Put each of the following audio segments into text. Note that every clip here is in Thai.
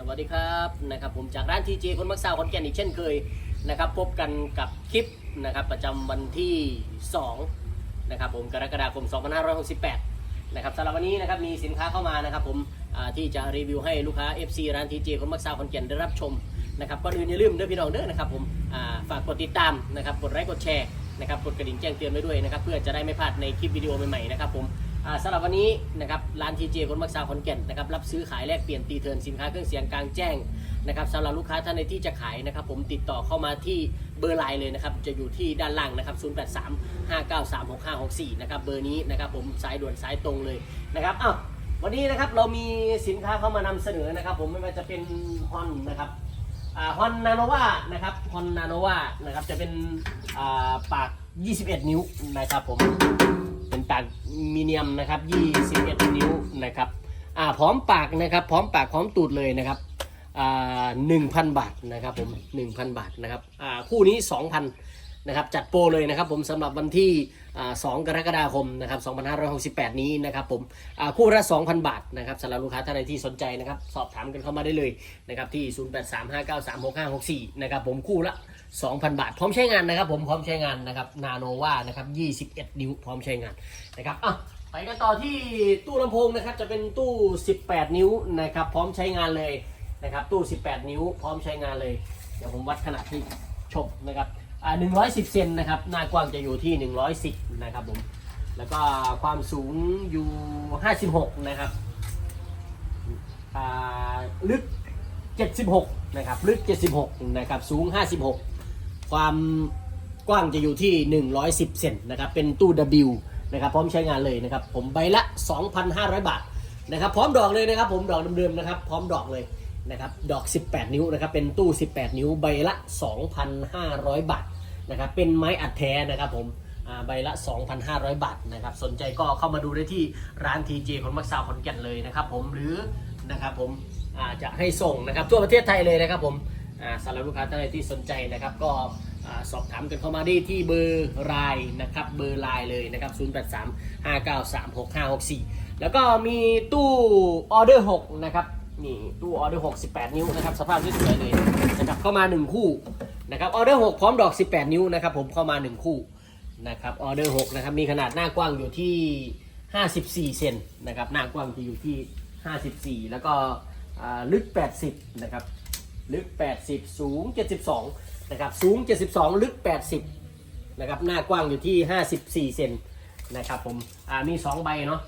สวัสดีครับนะครับผมจากร้านทีเจคนมักซาวขอนแก่นอีกเช่นเคยนะครับพบกันกับคลิปนะครับประจำวันที่2นะครับผมกรกฎาคม 2568นะครับสำหรับวันนี้นะครับมีสินค้าเข้ามานะครับผมที่จะรีวิวให้ลูกค้า FC ร้านทีเจคนมักซาวขอนแก่นได้รับชมนะครับก่อนอื่นอย่าลืมเด้อพี่น้องเด้อนะครับผมฝากกดติดตามนะครับกดไลค์กดแชร์นะครับกดกระดิ่งแจ้งเตือนไว้ด้วยนะครับเพื่อจะได้ไม่พลาดในคลิปวิดีโอใหม่ๆนะครับผม สำหรับวันนี้นะครับร้านทีเจคนมักซาขอนแก่นนะครับรับซื้อขายแลกเปลี่ยนตีเทินสินค้าเครื่องเสียงกลางแจ้งนะครับสำหรับลูกค้าท่านใดที่จะขายนะครับ ผมติดต่อเข้ามาที่เบอร์ไลน์เลยนะครับจะอยู่ที่ด้านล่างนะครับ 083 593 6564 นะครับเบอร์นี้นะครับผมสายด่วนสายตรงเลยนะครับอ้าววันนี้นะครับเรามีสินค้าเข้ามานำเสนอนะครับ ผมไม่ว่าจะเป็นฮอนนะครับฮอนนาโนวานะครับฮอนนาโนวานะครับจะเป็นปาก 21 นิ้วนะครับผม เป็นปากมีเนียมนะครับ21นิ้วนะครับอ่าพร้อมปากนะครับ พร้อมปากพร้อมตูดเลยนะครับอ่า1,000 บาทนะครับผม 1,000 บาทนะครับอ่าคู่นี้ 2,000นะครับจัดโปรเลยนะครับผมสำหรับวันที่อ่า2กรกฎาคมนะครับ2568 นี้นะครับผมอ่าคู่ละ 2,000 บาทนะครับสำหรับลูกค้าท่านใดที่สนใจนะครับสอบถามกันเข้ามาได้เลยนะครับที่ 0835936564 นะครับผมคู่ละ 2,000 บาท พร้อมใช้งานนะครับผมพร้อมใช้งานนะครับนาโนวานะครับ21 นิ้วพร้อมใช้งานนะครับอะไปกันต่อที่ตู้ลำโพงนะครับจะเป็นตู้ 18 นิ้วนะครับพร้อมใช้งานเลยนะครับตู้ 18 นิ้ว พร้อมใช้งานเลย เดี๋ยวผมวัดขนาดที่ชมนะครับอ่า110 เซนนะครับหน้ากว้างจะอยู่ที่ 110 นะครับผมแล้วก็ความสูงอยู่ 56 นะครับลึก 76 นะครับ ลึก 76 นะครับ สูง 56 ความกว้างจะอยู่ที่ 110 เซนนะครับเป็นตู้ W นะครับพร้อมใช้งานเลยนะครับผมใบละ 2,500 บาทนะครับพร้อมดอกเลยนะครับ ผมดอกเดิมๆนะครับพร้อมดอกเลยนะครับดอก 18 นิ้วนะครับเป็นตู้ 18 นิ้วใบละ 2,500 บาทนะครับเป็นไม้อัดแท้นะครับผมอ่าใบละ 2,500 บาทนะครับสนใจก็เข้ามาดูได้ที่ร้าน TJ คนมักซาวขอนแก่นเลยนะครับผมหรือนะครับผมอ่าจะให้ส่งนะครับทั่วประเทศไทยเลยนะครับผม สำหรับลูกค้าท่านใดที่สนใจนะครับ ก็สอบถามกันเข้ามาได้ที่เบอร์ไลน์นะครับเบอร์ไลน์เลยนะครับ 083 593 6564 แล้วก็มีตู้ออเดอร์ 6 นะครับนี่ตู้ออเดอร์ 6 18 นิ้วนะครับสภาพสวยๆเลยนะครับเข้ามา 1 คู่นะครับออเดอร์ 6 พร้อมดอก 18 นิ้วนะครับผมเข้ามา 1 คู่นะครับออเดอร์ 6 นะครับมีขนาดหน้ากว้างอยู่ที่ 54 เซนนะครับหน้ากว้างจะอยู่ที่ 54 แล้วก็ลึก 80 นะครับ ลึก 80 สูง 72 นะครับ สูง 72 ลึก 80 นะครับ หน้ากว้างอยู่ที่ 54 เซนนะครับผม อ่า มี 2 ใบเนาะ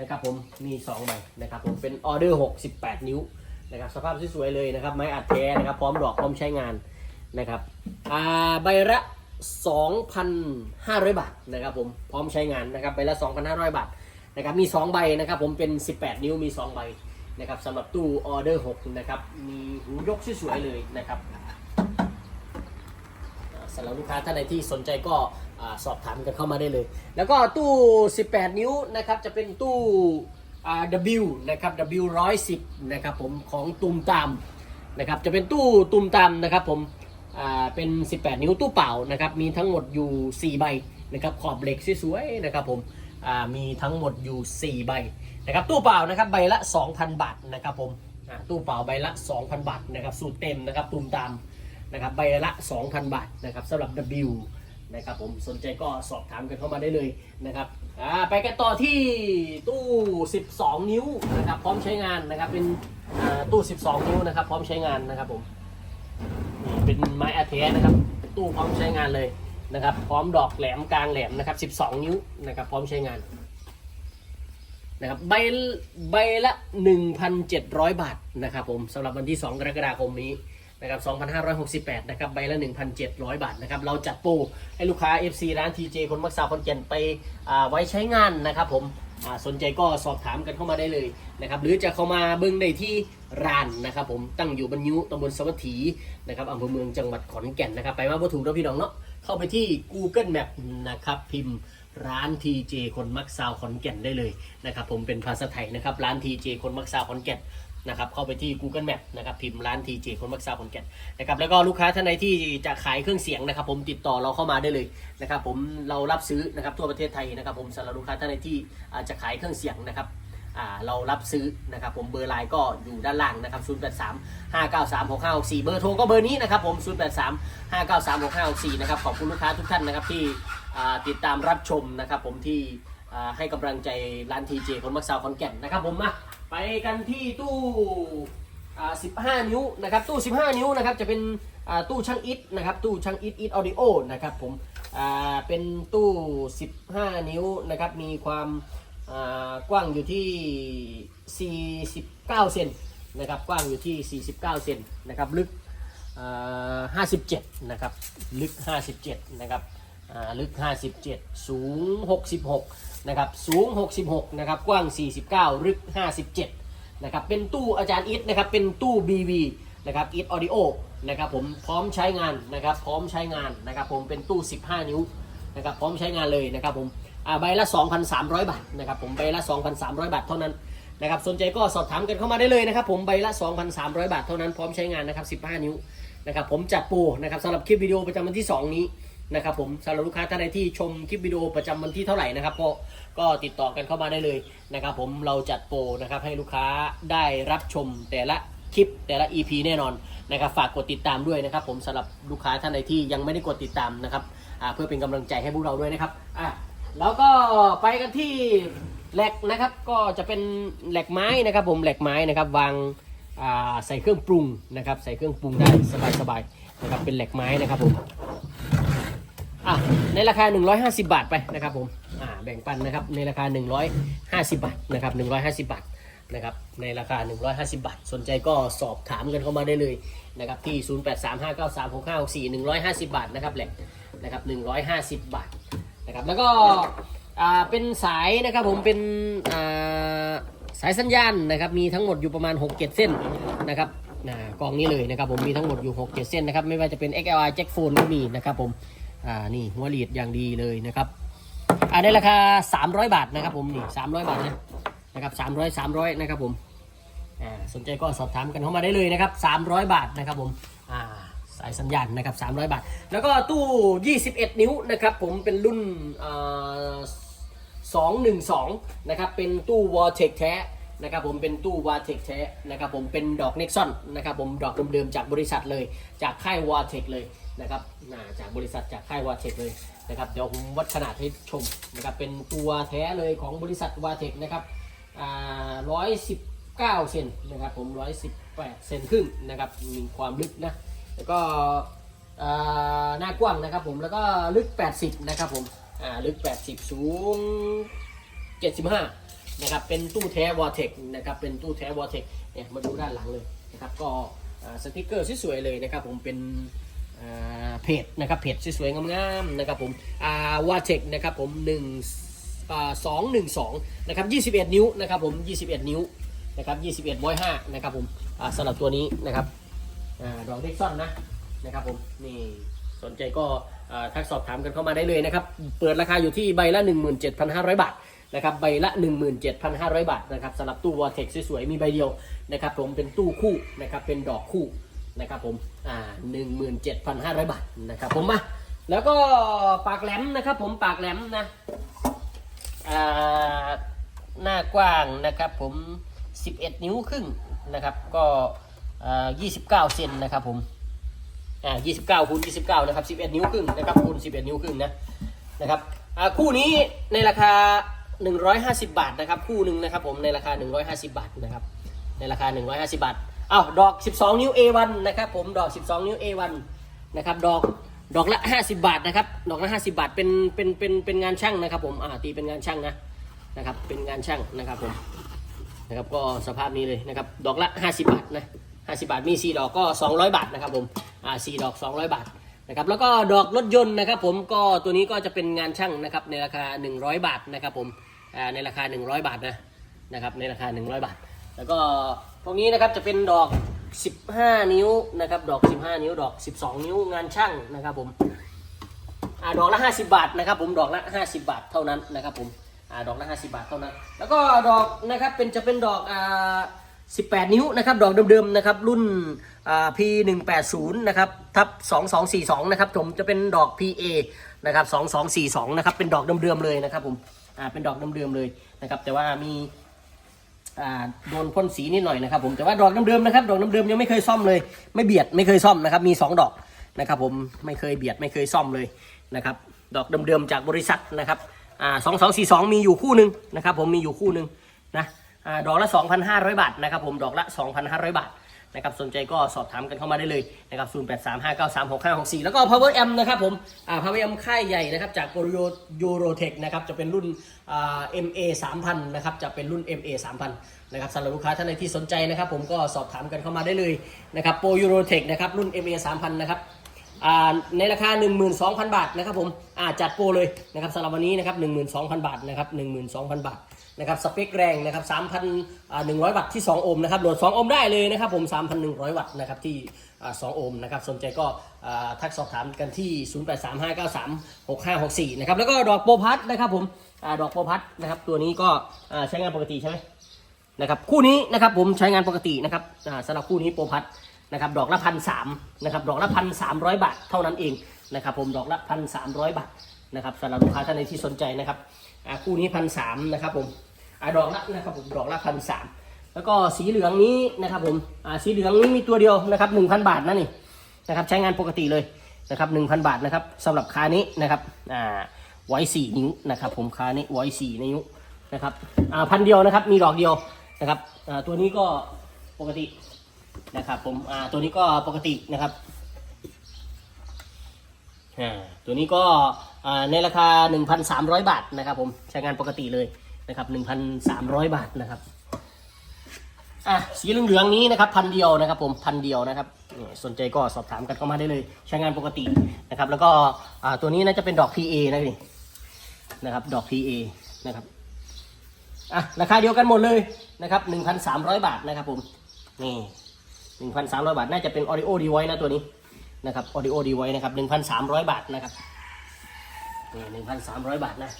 นะครับผม มี 2 ใบนะครับผม เป็นออเดอร์ 68 นิ้ว นะครับ สภาพสวยๆเลยนะครับ ไม้อัดแท้นะครับ พร้อมดอก พร้อมใช้งาน นะครับ อ่า ใบละ 2,500 บาทนะครับผม พร้อมใช้งานนะครับ ใบละ 2,500 บาท นะครับ มี 2 ใบนะครับผม เป็น 18 นิ้ว มี 2 ใบ นะครับสำหรับตู้ออเดอร์6นะครับมีหูยกสวยๆเลยนะครับสำหรับลูกค้าท่านใดที่สนใจก็อสอบถามกันเข้ามาได้เลย แล้วก็ตู้ 18 นิ้วนะครับจะเป็นตู้ W นะครับ W 110นะครับผมของตุมตามนะครับจะเป็นตู้ตุมตามนะครับผมเป็น 18 นิ้วตู้เปล่านะครับมีทั้งหมดอยู่ 4 ใบนะครับขอบเหล็กสวยๆนะครับผม มีทั้งหมดอยู่ 4 ใบนะครับตู้เปล่านะครับใบละ 2,000 บาทนะครับผมตู้เปล่าใบละ 2,000 บาทนะครับสูตรเต็มนะครับตุ่มตามนะครับใบละ 2,000 บาทนะครับสำหรับ W นะครับผมสนใจก็สอบถามกันเข้ามาได้เลยนะครับไปกันต่อที่ตู้ 12 นิ้วนะครับพร้อมใช้งานนะครับเป็นตู้ 12 นิ้วนะครับพร้อมใช้งานนะครับผมเป็นไม้อาเทนะครับตู้พร้อมใช้งานเลย นะครับ พร้อมดอกแหลมกลางแหลมนะครับ 12 นิ้วนะครับ พร้อมใช้งานนะครับใบใบละ 1,700 บาทนะครับผมสำหรับวันที่ 2 กรกฎาคมนี้นะครับ2,568นะครับใบละ 1,700 บาทนะครับเราจัดโปรให้ลูกค้า FC ร้าน TJ คนมักซาวคนแก่นไปไว้ใช้งานนะครับผมสนใจก็สอบถามกันเข้ามาได้เลยนะครับหรือจะเข้ามาเบิ้งได้ที่ร้านนะครับผมตั้งอยู่บรรยุตำบลสวัสดีนะครับอำเภอเมืองจังหวัดขอนแก่นนะครับไปมาบ่ถูกแล้วพี่น้องเนาะ เข้าไปที่ Google Map นะครับ พิมพ์ร้าน TJ คนมักซาวขอนแก่นได้เลยนะครับผมเป็นภาษาไทยนะครับร้าน TJ คนมักซาวขอนแก่นนะครับเข้าไปที่ Google Map นะครับพิมพ์ร้าน TJ คนมักซาวคนแก่นนะครับแล้วก็ลูกค้าท่านใดที่จะขายเครื่องเสียงนะครับ ผมติดต่อเราเข้ามาได้เลยนะครับผมเรารับซื้อนะครับทั่วประเทศไทยนะครับ ผมสำหรับลูกค้าท่านใดที่อาจจะขายเครื่องเสียงนะครับ เรารับซื้อนะครับผมเบอร์ไลน์ก็อยู่ด้านล่างนะครับ 083 593 6564 เบอร์โทรก็เบอร์นี้นะครับผม 083 593 6564 นะครับ ขอบคุณลูกค้าทุกท่านนะครับที่ติดตามรับชมนะครับผมที่ให้กำลังใจร้านทีเจคนมักสาวคอนแก่นนะครับผมมาไปกันที่ตู้15 นิ้วนะครับตู้ 15 นิ้วนะครับจะเป็นตู้ช่างอิทนะครับตู้ช่างอิทอิทออดิโอนะครับผมเป็นตู้ 15 นิ้วนะครับมีความ กว้างอยู่ที่ 49 เซนนะครับ กว้างอยู่ที่ 49 เซนนะครับ ลึก 57 นะครับ ลึก 57 นะครับ ลึก 57 สูง 66 นะครับ สูง 66 นะครับ กว้าง 49 ลึก 57 นะครับ เป็นตู้อาจารย์อิทนะครับ เป็นตู้ BV นะครับอิทออดิโอนะครับผม พร้อมใช้งานนะครับ พร้อมใช้งานนะครับ ผม เป็นตู้ 15 นิ้ว นะครับ พร้อมใช้งานเลยนะครับผม ใบละ 2,300 บาทนะครับผมใบละ 2,300 บาทเท่านั้นนะครับสนใจก็สอบถามกันเข้ามาได้เลยนะครับผมใบละ 2,300 บาทเท่านั้นพร้อมใช้งานนะครับ15 นิ้วนะครับผมจัดโปรนะครับสำหรับคลิปวิดีโอประจำวันที่ 2 นี้นะครับผมสำหรับลูกค้าท่านใดที่ชมคลิปวิดีโอประจำวันที่เท่าไหร่นะครับก็ก็ติดต่อกันเข้ามาได้เลยนะครับผมเราจัดโปรนะครับให้ลูกค้าได้รับชมแต่ละคลิปแต่ละ EP แน่นอนนะครับฝากกดติดตามด้วยนะครับผมสำหรับลูกค้าท่านใดที่ยังไม่ได้กดติดตามนะครับอ่าเพื่อเป็นกำลังใจให้พวกเราด้วยนะครับอะ แล้วก็ไปกันที่แหลกนะครับ ก็จะเป็นแหลกไม้นะครับผมแหลกไม้นะครับวางใส่เครื่องปรุงนะครับ ใส่เครื่องปรุงได้สบายๆนะครับเป็นเหลกไม้นะครับผมอะในราคา 150 บาทไปนะครับผมอ่าแบ่งปันนะครับในราคา 150 บาทนะครับ150 บาทนะครับในราคา 150 บาท สนใจก็สอบถามกันเข้ามาได้เลยนะครับที่ 0835936564 150 บาทนะครับแหลกนะครับ150 บาท นะครับแล้วก็อ่าเป็นสายนะครับผมเป็นอ่าสายสัญญาณนะครับมีทั้งหมดอยู่ประมาณ 6 7 เส้นนะครับนะกองนี้เลยนะครับผมมีทั้งหมดอยู่ 6 7 เส้นนะครับไม่ว่าจะเป็น XLR Jack Phone ก็มีนะครับผมอ่านี่หัวลีดอย่างดีเลยนะครับอ่าในราคา 300 บาทนะครับผมนี่300 บาทนะนะครับ300 300นะครับผมอ่าสนใจก็สอบถามกันเข้ามาได้เลยนะครับ300 บาทนะครับผมอ่า สายสัญญาณนะครับ 300 บาท แล้วก็ตู้ 21 นิ้วนะครับ ผมเป็นรุ่นอ่า212 นะครับ เป็นตู้วอ r t e c แท้นะครับผมเป็นตู้วอ r t e c แท้นะครับผมเป็นดอกเน็กซอนนะครับผมดอกเดิมๆจากบริษัทเลย จากค่ายวอ r t e c เลยนะครับาจากบริษัทจากค่ายวอ r t e c เลยนะครับเดี๋ยวผมวัดขนาดให้ชมนะครับเป็นตัวแท้เลยของบริษัทวอ r t e c นะครับร้อ่า119เซนนะครับผม118เซนครึ่งนะครับมีความลึกนะ แล้วก็หน้ากว้างนะครับผมแล้วก็ลึก 80 นะครับผมอ่าลึก 80 สูง 75 นะครับ เป็นตู้แท้วอเทคนะครับเป็นตู้แท้วอเทคเนี่ยมาดูด้านหลังเลยนะครับก็สติกเกอร์สวยๆเลยนะครับผมเป็นเพจนะครับเพจสวยๆงามๆนะครับผมอ่าวอเทคนะครับผม1อ่า212นะครับ21 นิ้วนะครับผม 21 นิ้วนะครับ21บอย5นะครับผมสำหรับตัวนี้นะครับ ดอกเด็กซ่อนนะนะครับผมนี่สนใจก็ทักสอบถามกันเข้ามาได้เลยนะครับ เปิดราคาอยู่ที่ใบละ 17,500 บาทนะครับใบละ 17,500 บาทนะครับสำหรับตู้วอเทคสวยๆ มีใบเดียวนะครับผมเป็นตู้คู่นะครับเป็นดอกคู่นะครับผมอ่า17,500 บาทนะครับผมมาแล้วก็ปากแหลมนะครับผมปากแหลมนะอ่าหน้ากว้างนะครับผม 11 นิ้วครึ่งนะครับก็อ่า 29 เซนนะครับผมอ่า29คูณ29 นะครับ 11 นิ้วครึ่งนะครับคูณ11 นิ้วครึ่งนะนะครับอ่าคู่นี้ในราคา 150 บาทนะครับ คู่หนึ่งนะครับผมในราคา 150 บาทนะครับในราคา 150 บาทอ้าวดอก 12 นิ้ว A1 นะครับผมดอก 12 นิ้ว A1 นะครับดอกดอกละ 50 บาทนะครับดอกละ 50 บาทเป็นเป็นเป็นเป็นงานช่างนะครับผมอ่าตีเป็นงานช่างนะนะครับเป็นงานช่างนะครับผมนะครับก็สภาพนี้เลยนะครับดอกละ 50 บาทนะ 50 บาทมี 4 ดอกก็ 200 บาทนะครับผมอ่า4ดอก 200 บาทนะครับแล้วก็ดอกรถยนต์นะครับผมก็ตัวนี้ก็จะเป็นงานช่างนะครับในราคา 100 บาทนะครับผมอ่าในราคา 100 บาทนะนะครับในราคา 100 บาท แล้วก็พวกนี้นะครับจะเป็นดอก 15 นิ้วนะครับดอก 15 นิ้วดอก 12 นิ้วงานช่างนะครับผมอ่าดอกละ 50 บาทนะครับผมดอกละ 50 บาทเท่านั้นนะครับผมอ่าดอกละ 50 บาทเท่านั้น แล้วก็ดอกนะครับเป็นจะเป็นดอกอ่า 18 นิ้วนะครับดอกเดิมๆนะครับรุ่นอ่า P180 นะครับทับ2242นะครับผมจะเป็นดอก PA นะครับ2242นะครับเป็นดอกเดิมๆเลยนะครับผมอ่าเป็นดอกเดิมๆเลยนะครับแต่ว่ามีอ่าโดนพ่นสีนิดหน่อยนะครับผมแต่ว่าดอกเดิมๆนะครับดอกเดิมๆยังไม่เคยซ่อมเลย ไม่เบียดไม่เคยซ่อมนะครับมีสองดอกนะครับผมไม่เคยเบียดไม่เคยซ่อมเลยนะครับดอกเดิมๆจากบริษัทนะครับอ่าสองสองสี่สองมีอยู่คู่หนึ่งนะครับผมมีอยู่คู่หนึ่งนะ ดอกละ 2,500 บาทนะครับผมดอกละ 2,500 บาทนะครับสนใจก็สอบถามกันเข้ามาได้เลยนะครับ 0835936564 แล้วก็ Power Amp นะครับผมอ่า Power Amp ค่ายใหญ่นะครับ จาก o r o Eurotech นะครับ จะเป็นรุ่นอ่า MA 3000นะครับ จะเป็นรุ่น MA 3000นะครับสำหรับลูกค้าท่านใดที่สนใจนะครับ ผมก็สอบถามกันเข้ามาได้เลยนะครับโปร Eurotech นะครับ รุ่น MA 3000นะครับอ่าในราคา 12,000 บาทนะครับผมอ่าจัดโปรเลยนะครับสำหรับวันนี้นะครับ12,000 บาทนะครับ12,000 บาท นะครับสเปคแรงนะครับ3,100 วัตต์ที่ 2 โอห์มนะครับโหลด 2 โอห์มได้เลยนะครับผม 3,100 วัตต์นะครับที่อ่า2โอห์มนะครับสนใจก็ทักสอบถามกันที่ 0835936564 นะครับแล้วก็ดอกโปรพัทนะครับผมอดอกโปรพัทนะครับตัวนี้ก็ใช้งานปกติใช่ไหมนะครับคู่นี้นะครับผมใช้งานปกตินะครับสำหรับคู่นี้โปรพัทนะครับดอกละพันสามนะครับดอกละพันสามร้อยบาทเท่านั้นเองนะครับผมดอกละพันสามร้อยบาทนะครับสำหรับลูกค้าท่านใดที่สนใจนะครับ อ่าคู่นี้พันสามนะครับผมอ่าดอกละนะครับผมดอกละพันสามแล้วก็สีเหลืองนี้นะครับผมอ่าสีเหลืองนี้มีตัวเดียวนะครับหนึ่งพันบาทนะนี่นะครับใช้งานปกติเลยนะครับหนึ่งพันบาทนะครับสำหรับคานี้นะครับอ่าไว้สี่นิ้วนะครับผมคานี้ไว้สี่นิ้วนะครับอ่าพันเดียวนะครับมีดอกเดียวนะครับอ่าตัวนี้ก็ปกตินะครับผมอ่าตัวนี้ก็ปกตินะครับอ่าตัวนี้ก็ ในราคา 1,300 บาทนะครับผมใช้งานปกติเลยนะครับ 1,300 บาทนะครับอะสีเหลืองๆนี้นะครับพันเดียวนะครับผมพันเดียวนะครับสนใจก็สอบถามกันเข้ามาได้เลย ใช้งานปกตินะครับ แล้วก็อ่าตัวนี้น่าจะเป็นดอก PA นะนี่นะครับดอก PA นะครับอะราคาเดียวกันหมดเลยนะครับ 1,300 บาทนะครับผมนี่1,300 บาทน่าจะเป็น Audio Device นะตัวนี้นะครับ Audio Device นะครับ 1,300 บาทนะครับ นี่1,300บาทนะ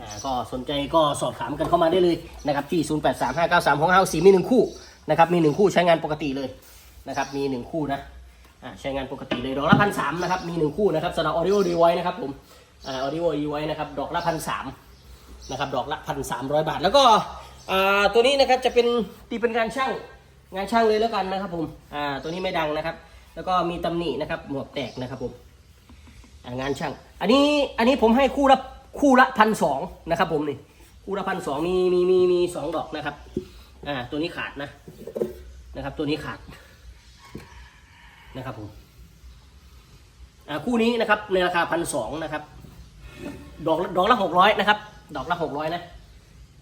อ่าก็สนใจก็สอบถามกันเข้ามาได้เลยนะครับที่0835936564มีหนึ่งคู่นะครับมีหนึ่งคู่ใช้งานปกติเลยนะครับมีหนึ่งคู่นะอ่าใช้งานปกติเลยดอกละพันสามนะครับมีหนึ่งคู่นะครับสำหรับ Audio Device นะครับผมอ่า Audio Device นะครับดอกละพันสามนะครับดอกละพันสามร้อยบาท แล้วก็อ่าตัวนี้นะครับจะเป็นตีเป็นงานช่างงานช่างเลยแล้วกันนะครับผมอ่าตัวนี้ไม่ดังนะครับ แล้วก็มีตำหนินะครับหมวกแตกนะครับผมอ่างานช่าง อันนี้อันนี้ผมให้คู่ละคู่ละพันสองนะครับ ผมนี่คู่ละพันสองมีมีมีมีสองดอกนะครับ อ่า ตัวนี้ขาดนะนะครับ ตัวนี้ขาดนะครับผมอ่าคู่นี้นะครับในราคาพันสองนะครับ ดอกดอกละหกร้อยนะครับ ดอกละหกร้อยนะ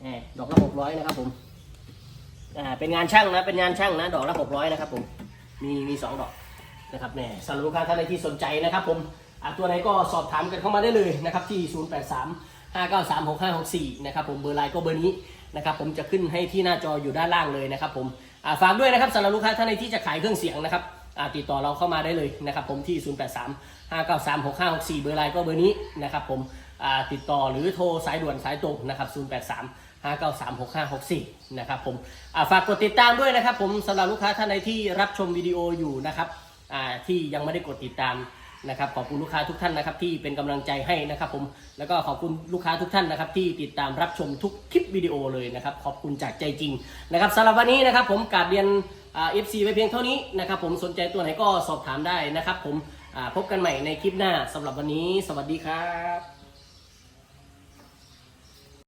แหมดอกละหกร้อยนะครับ ผมอ่าเป็นงานช่างนะเป็นงานช่างนะดอกละหกร้อยนะครับ ผมมีมีสองดอกนะครับแหน่สำหรับลูกค้าท่านใดที่สนใจนะครับ ผม ตัวไหนก็สอบถามกันเข้ามาได้เลยนะครับที่ 0 8 3 5 9 3 6 5 6 4 นะครับผมเบอร์ไลน์ก็เบอร์นี้นะครับผมจะขึ้นให้ที่หน้าจออยู่ด้านล่างเลยนะครับผมฝากด้วยนะครับสำหรับลูกค้าท่านใดที่จะขายเครื่องเสียงนะครับติดต่อเราเข้ามาได้เลยนะครับผมที่ 0 8 3 5 9 3 6 5 6 4 เบอร์ไลน์ก็เบอร์นี้นะครับผมติดต่อหรือโทรสายด่วนสายตรงนะครับ 083 593 6564 นะครับผมฝากกดติดตามด้วยนะครับผมสำหรับลูกค้าท่านใดที่รับชมวิดีโออยู่นะครับที่ยังไม่ได้กดติดตาม นะครับขอบคุณลูกค้าทุกท่านนะครับที่เป็นกำลังใจให้นะครับผมแล้วก็ขอบคุณลูกค้าทุกท่านนะครับที่ติดตามรับชมทุกคลิปวิดีโอเลยนะครับขอบคุณจากใจจริงนะครับสำหรับวันนี้นะครับผมกาบเรียนเอฟซีไว้เพียงเท่านี้นะครับผมสนใจตัวไหนก็สอบถามได้นะครับผมพบกันใหม่ในคลิปหน้าสำหรับวันนี้ สวัสดีครับ